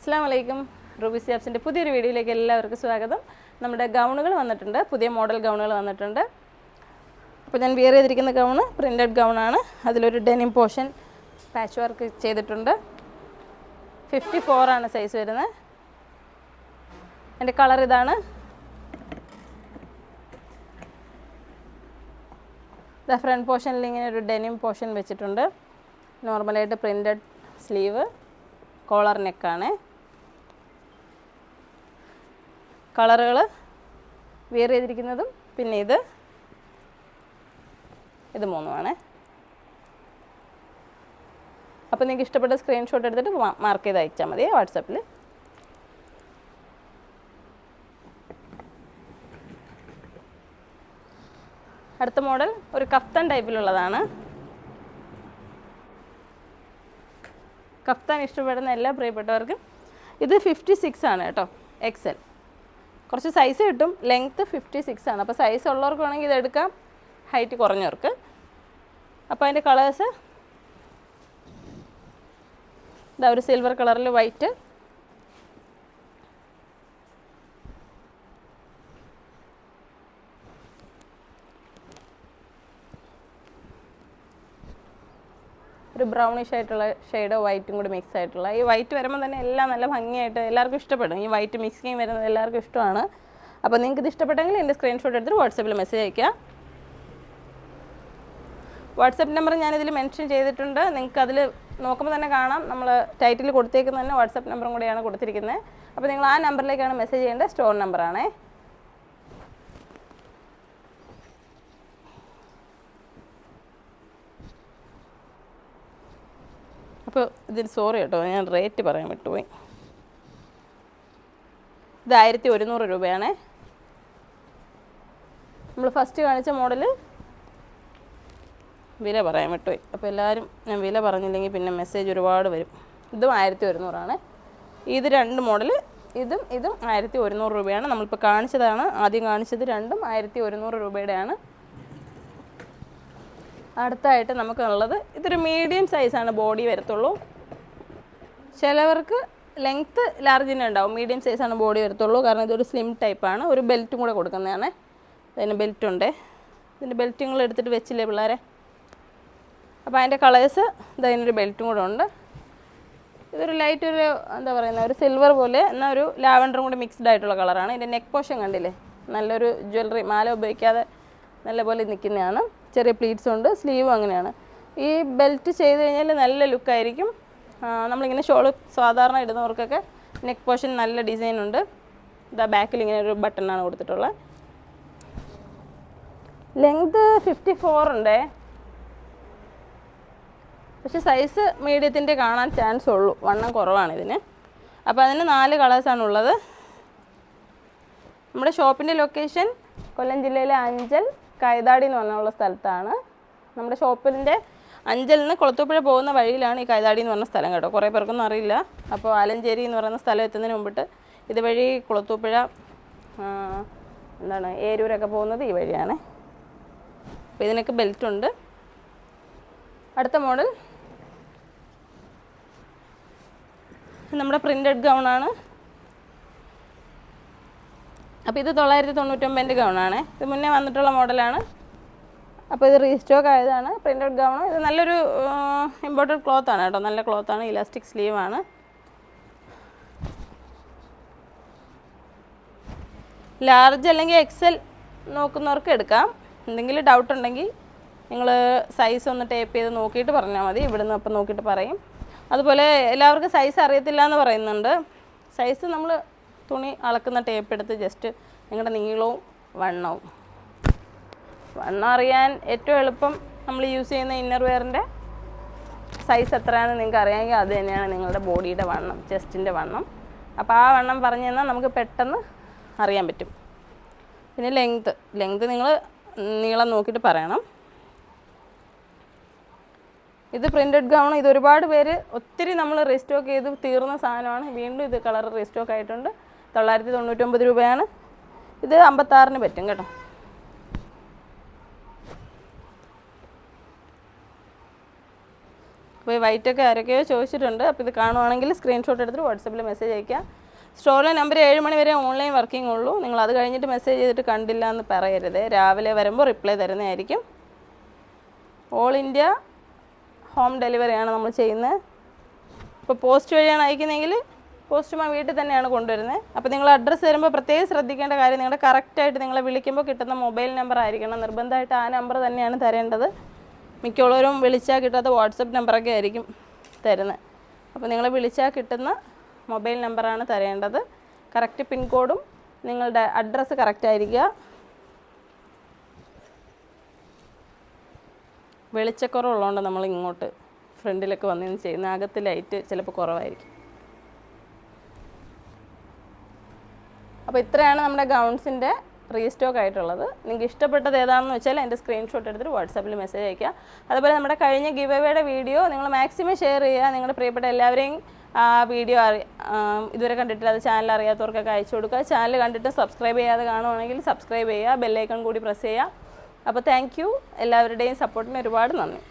അസ്സാം വലൈക്കും റൂബി സിയാബ്സിന്റെ പുതിയൊരു വീഡിയോയിലേക്ക് എല്ലാവർക്കും സ്വാഗതം. നമ്മുടെ ഗൗണുകൾ വന്നിട്ടുണ്ട്. പുതിയ മോഡൽ ഗൗണുകൾ വന്നിട്ടുണ്ട്. അപ്പോൾ ഞാൻ വിയർ ചെയ്തിരിക്കുന്ന ഗൗണ് പ്രിന്റഡ് ഗൗണാണ്. അതിലൊരു ഡെനിം പോർഷൻ പാച്ച് വർക്ക് ചെയ്തിട്ടുണ്ട്. ഫിഫ്റ്റി ആണ് സൈസ് വരുന്നത്. എന്റെ കളർ ഇതാണ്. ദ ഫ്രണ്ട് പോർഷനിൽ ഇങ്ങനെ ഒരു ഡെനിം പോർഷൻ വെച്ചിട്ടുണ്ട്. നോർമലായിട്ട് പ്രിന്റഡ് സ്ലീവ് കോളർ നെക്കാണ് കളറുകൾ വെയർ ചെയ്തിരിക്കുന്നതും പിന്നെ ഇത്. ഇത് മൂന്നുമാണ്. അപ്പോൾ നിങ്ങൾക്ക് ഇഷ്ടപ്പെട്ട സ്ക്രീൻഷോട്ട് എടുത്തിട്ട് മാർക്ക് ചെയ്ത് അയച്ചാൽ മതി വാട്സാപ്പിൽ അടുത്ത മോഡൽ ഒരു കഫ്തൻ ടൈപ്പിലുള്ളതാണ് കഫ്താൻ ഇഷ്ടപ്പെടുന്ന എല്ലാ പ്രിയപ്പെട്ടവർക്കും ഇത് ഫിഫ്റ്റി സിക്സ് ആണ് കേട്ടോ എക്സൽ കുറച്ച് സൈസ് കിട്ടും. ലെങ്ത്ത് ഫിഫ്റ്റി സിക്സ് ആണ്. അപ്പോൾ സൈസ് ഉള്ളവർക്ക് വേണമെങ്കിൽ ഇതെടുക്കാം ഹൈറ്റ് കുറഞ്ഞവർക്ക്. അപ്പോൾ അതിന്റെ കളേഴ്സ് ഇതാ ഒരു സിൽവർ കളറിൽ വൈറ്റ് ഒരു ബ്രൗണിഷ് ആയിട്ടുള്ള ഷെയ്ഡോ വൈറ്റും കൂടി മിക്സ് ആയിട്ടുള്ള. ഈ വൈറ്റ് വരുമ്പോൾ തന്നെ എല്ലാം നല്ല ഭംഗിയായിട്ട് എല്ലാവർക്കും ഇഷ്ടപ്പെടും. ഈ വൈറ്റ് മിക്സിങ് വരുന്നത് എല്ലാവർക്കും ഇഷ്ടമാണ്. അപ്പോൾ നിങ്ങൾക്ക് ഇത് ഇഷ്ടപ്പെട്ടെങ്കിൽ എന്റെ സ്ക്രീൻഷോട്ട് എടുത്തിട്ട് വാട്സപ്പിൽ മെസ്സേജ് അയയ്ക്കുക. വാട്സപ്പ് നമ്പർ ഞാനിതിൽ മെൻഷൻ ചെയ്തിട്ടുണ്ട്. നിങ്ങൾക്ക് അതിൽ നോക്കുമ്പോൾ തന്നെ കാണാം. നമ്മൾ ടൈറ്റിൽ കൊടുത്തേക്കുന്ന തന്നെ വാട്സപ്പ് നമ്പറും കൂടെയാണ് കൊടുത്തിരിക്കുന്നത് അപ്പോൾ നിങ്ങൾ ആ നമ്പറിലേക്കാണ് മെസ്സേജ് ചെയ്യേണ്ടത്. സ്റ്റോർ നമ്പറാണേ അപ്പോൾ ഇതിന് സോറി കേട്ടോ ഞാൻ റേറ്റ് പറയാൻ വിട്ടുപോയി. ഇത് ആയിരത്തി ഒരുന്നൂറ് രൂപയാണേ. നമ്മൾ ഫസ്റ്റ് കാണിച്ച മോഡൽ വില പറയാൻ വിട്ടുപോയി. അപ്പോൾ എല്ലാവരും ഞാൻ വില പറഞ്ഞില്ലെങ്കിൽ പിന്നെ മെസ്സേജ് ഒരുപാട് വരും. ഇതും ആയിരത്തി ഒരുന്നൂറാണ്. ഇത് രണ്ട് മോഡൽ ഇതും ഇതും ആയിരത്തി ഒരുന്നൂറ് രൂപയാണ്. നമ്മളിപ്പോൾ കാണിച്ചതാണ് ആദ്യം കാണിച്ചത് രണ്ടും ആയിരത്തി ഒരുന്നൂറ് രൂപയുടെയാണ്. അടുത്തായിട്ട് നമുക്കുള്ളത് ഇതൊരു മീഡിയം സൈസാണ് ബോഡി വരത്തുള്ളൂ. ചിലവർക്ക് ലെങ്ത്ത് ലാർജിന് ഉണ്ടാവും. മീഡിയം സൈസാണ് ബോഡി വരത്തുള്ളൂ. കാരണം ഇതൊരു സ്ലിം ടൈപ്പാണ് ഒരു ബെൽറ്റും കൂടെ കൊടുക്കുന്നതാണ്. ഇതിന് ബെൽറ്റുണ്ട് ഇതിന്റെ ബെൽറ്റും കൂടെ എടുത്തിട്ട് വെച്ചില്ലേ പിള്ളേരെ? അപ്പോൾ അതിന്റെ കളേഴ്സ് ഇതിനൊരു ബെൽറ്റും കൂടെ ഉണ്ട്. ഇതൊരു ലൈറ്റ് ഒരു എന്താ പറയുന്നത് ഒരു സിൽവർ പോലെ എന്നാൽ ഒരു ലാവൻഡറും കൂടെ മിക്സ്ഡ് ആയിട്ടുള്ള കളറാണ് ഇതിന്റെ നെക്ക് പോഷൻ കണ്ടില്ലേ? നല്ലൊരു ജ്വല്ലറി മാല ഉപയോഗിക്കാതെ നല്ലപോലെ നിൽക്കുന്നതാണ്. ചെറിയ പ്ലീറ്റ്സ് ഉണ്ട് സ്ലീവും അങ്ങനെയാണ്. ഈ ബെൽറ്റ് ചെയ്ത് കഴിഞ്ഞാൽ നല്ല ലുക്കായിരിക്കും നമ്മളിങ്ങനെ ഷോൾ സാധാരണ ഇടുന്നവർക്കൊക്കെ നെക്ക് പോർഷൻ നല്ല ഡിസൈൻ ഉണ്ട്. ഇതാ ബാക്കിൽ ഇങ്ങനെ ഒരു ബട്ടണാണ് കൊടുത്തിട്ടുള്ളത്. ലെങ്ത് ഫിഫ്റ്റി ഫോർ ഉണ്ടേ. പക്ഷെ സൈസ് മീഡിയത്തിന്റെ കാണാൻ ചാൻസ് ഉള്ളൂ. വണ്ണം കുറവാണ് ഇതിന്. അപ്പോൾ അതിന് നാല് കളേഴ്സാണ് ഉള്ളത്. നമ്മുടെ ഷോപ്പിന്റെ ലൊക്കേഷൻ കൊല്ലം ജില്ലയിലെ അഞ്ചൽ കൈതാടി എന്ന് പറഞ്ഞുള്ള സ്ഥലത്താണ്. നമ്മുടെ ഷോപ്പിന്റെ അഞ്ചൽ നിന്ന് കുളത്തൂപ്പുഴ പോകുന്ന വഴിയിലാണ് ഈ കൈതാടി എന്ന് പറഞ്ഞ സ്ഥലം കേട്ടോ. കുറേ പേർക്കൊന്നും അറിയില്ല. അപ്പോൾ ആലഞ്ചേരി എന്ന് പറയുന്ന സ്ഥലം എത്തുന്നതിന് മുമ്പിട്ട് ഇതുവഴി കുളത്തൂപ്പുഴ എന്താണ് ഏരൂരൊക്കെ പോകുന്നത് ഈ വഴിയാണ്. അപ്പോൾ ഇതിനൊക്കെ ബെൽറ്റ് ഉണ്ട്. അടുത്ത മോഡൽ നമ്മുടെ പ്രിന്റഡ് ഗൗണാണ് അപ്പോൾ ഇത് തൊള്ളായിരത്തി തൊണ്ണൂറ്റൊമ്പതിന്റെ ഗൗണാണ് ഇത് മുന്നേ വന്നിട്ടുള്ള മോഡലാണ്. അപ്പോൾ ഇത് റീസ്റ്റോക്ക് ആയതാണ് പ്രിന്റഡ് ഗൗണ് ഇത് നല്ലൊരു ഇമ്പോർട്ടഡ് ആണ് കേട്ടോ. നല്ല ക്ലോത്താണ് ഇലാസ്റ്റിക് സ്ലീവാണ് ലാർജ് അല്ലെങ്കിൽ എക്സൽ നോക്കുന്നവർക്ക് എടുക്കാം. എന്തെങ്കിലും ഡൗട്ട് ഉണ്ടെങ്കിൽ നിങ്ങൾ സൈസ് ഒന്ന് ടേപ്പ് ചെയ്ത് നോക്കിയിട്ട് പറഞ്ഞാൽ മതി. ഇവിടുന്ന് അപ്പം നോക്കിയിട്ട് പറയും. അതുപോലെ എല്ലാവർക്കും സൈസ് അറിയത്തില്ല എന്ന് പറയുന്നുണ്ട്. സൈസ് നമ്മൾ തുണി അളക്കുന്ന ടേപ്പ് എടുത്ത് ജസ്റ്റ് നിങ്ങളുടെ നീളവും വണ്ണവും. വണ്ണം അറിയാൻ ഏറ്റവും എളുപ്പം നമ്മൾ യൂസ് ചെയ്യുന്ന ഇന്നർ വെയറിന്റെ സൈസ് എത്രയാണെന്ന് നിങ്ങൾക്ക് അറിയാമെങ്കിൽ അത് തന്നെയാണ് നിങ്ങളുടെ ബോഡിയുടെ വണ്ണം ചെസ്റ്റിന്റെ വണ്ണം. അപ്പോൾ ആ വണ്ണം പറഞ്ഞു തന്നാൽ നമുക്ക് പെട്ടെന്ന് അറിയാൻ പറ്റും. പിന്നെ ലെങ്ത്ത് ലെങ്ത് നിങ്ങൾ നീളം നോക്കിയിട്ട് പറയണം. ഇത് പ്രിന്റഡ് ഗൗൺ ഇത് ഒരുപാട് പേര് ഒത്തിരി നമ്മൾ റീസ്റ്റോക്ക് ചെയ്ത് തീർന്ന സാധനമാണ്. വീണ്ടും ഇത് കളർ റീസ്റ്റോക്ക് ആയിട്ടുണ്ട്. തൊള്ളായിരത്തി തൊണ്ണൂറ്റൊമ്പത് രൂപയാണ്. ഇത് അമ്പത്താറിന് പറ്റും കേട്ടോ. അപ്പോൾ ഈ വൈറ്റൊക്കെ ആരൊക്കെയോ ചോദിച്ചിട്ടുണ്ട്. അപ്പോൾ ഇത് കാണുവാണെങ്കിൽ സ്ക്രീൻഷോട്ട് എടുത്തിട്ട് വാട്സപ്പിൽ മെസ്സേജ് അയക്കുക സ്റ്റോറിലെ നമ്പർ ഏഴ് മണി വരെ ഓൺലൈൻ വർക്കിംഗ് ഉള്ളൂ. നിങ്ങൾ അത് കഴിഞ്ഞിട്ട് മെസ്സേജ് ചെയ്തിട്ട് കണ്ടില്ല എന്ന് പറയരുത്. രാവിലെ വരുമ്പോൾ റിപ്ലൈ തരുന്നതായിരിക്കും. ഓൾ ഇന്ത്യ ഹോം ഡെലിവറിയാണ് നമ്മൾ ചെയ്യുന്നത്. ഇപ്പോൾ പോസ്റ്റ് വഴിയാണ് അയക്കുന്നതെങ്കിൽ പോസ്റ്റ്മാൻ വീട്ടിൽ തന്നെയാണ് കൊണ്ടുവരുന്നത്. അപ്പോൾ നിങ്ങൾ അഡ്രസ്സ് തരുമ്പോൾ പ്രത്യേകം ശ്രദ്ധിക്കേണ്ട കാര്യം നിങ്ങളുടെ കറക്റ്റായിട്ട് നിങ്ങളെ വിളിക്കുമ്പോൾ കിട്ടുന്ന മൊബൈൽ നമ്പർ ആയിരിക്കണം. നിർബന്ധമായിട്ട് ആ നമ്പർ തന്നെയാണ് തരേണ്ടത്. മിക്കുള്ളവരും വിളിച്ചാൽ കിട്ടാത്ത വാട്സപ്പ് നമ്പറൊക്കെ ആയിരിക്കും തരുന്നത്. അപ്പോൾ നിങ്ങൾ വിളിച്ചാൽ കിട്ടുന്ന മൊബൈൽ നമ്പറാണ് തരേണ്ടത്. കറക്റ്റ് പിൻകോഡും നിങ്ങളുടെ അഡ്രസ്സ് കറക്റ്റായിരിക്കുക വെളിച്ചക്കുറവുള്ളതുകൊണ്ട് നമ്മൾ ഇങ്ങോട്ട് ഫ്രണ്ടിലൊക്കെ വന്നു ചെയ്യുന്ന അകത്ത് ലൈറ്റ് ചിലപ്പോൾ കുറവായിരിക്കും. അപ്പോൾ ഇത്രയാണ് നമ്മുടെ ഗൗൺസിന്റെ റീസ്റ്റോക്ക് ആയിട്ടുള്ളത്. നിങ്ങൾക്ക് ഇഷ്ടപ്പെട്ടത് ഏതാണെന്ന് വെച്ചാൽ എന്റെ സ്ക്രീൻഷോട്ട് എടുത്തിട്ട് വാട്സാപ്പിൽ മെസ്സേജ് അയക്കുക അതുപോലെ നമ്മുടെ കഴിഞ്ഞ ഗിവ് അവയുടെ വീഡിയോ നിങ്ങൾ മാക്സിമം ഷെയർ ചെയ്യുക. നിങ്ങളുടെ പ്രിയപ്പെട്ട എല്ലാവരെയും ആ വീഡിയോ അറി ഇതുവരെ കണ്ടിട്ടില്ല അത് ചാനൽ അറിയാത്തവർക്കൊക്കെ അയച്ചു കൊടുക്കുക. ചാനൽ കണ്ടിട്ട് സബ്സ്ക്രൈബ് ചെയ്യാതെ കാണുവാണെങ്കിൽ സബ്സ്ക്രൈബ് ചെയ്യുക. ബെല്ലൈക്കൺ കൂടി പ്രസ് ചെയ്യുക. അപ്പോൾ താങ്ക് എല്ലാവരുടെയും സപ്പോർട്ടിന് ഒരുപാട് നന്ദി.